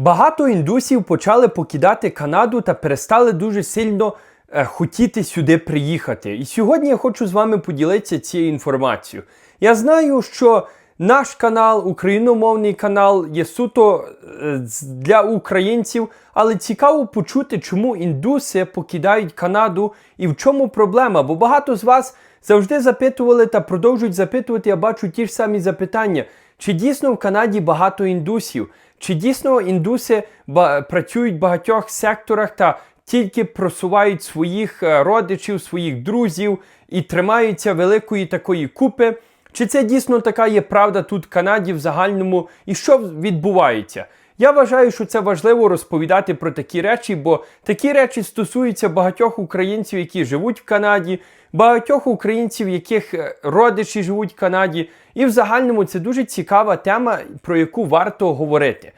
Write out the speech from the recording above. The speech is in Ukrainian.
Багато індусів почали покидати Канаду та перестали дуже сильно е, хотіти сюди приїхати. І сьогодні я хочу з вами поділитися цією інформацією. Я знаю, що наш канал, україномовний канал, є суто е, для українців, але цікаво почути, чому індуси покидають Канаду і в чому проблема. Бо багато з вас завжди запитували та продовжують запитувати. Я бачу ті ж самі запитання. Чи дійсно в Канаді багато індусів? Чи дійсно індуси ба- працюють в багатьох секторах та тільки просувають своїх е, родичів, своїх друзів і тримаються великої такої купи? Чи це дійсно така є правда тут в Канаді в загальному? І що відбувається? Я вважаю, що це важливо розповідати про такі речі, бо такі речі стосуються багатьох українців, які живуть в Канаді, багатьох українців, яких е, родичі живуть в Канаді. І в загальному це дуже цікава тема, про яку варто говорити.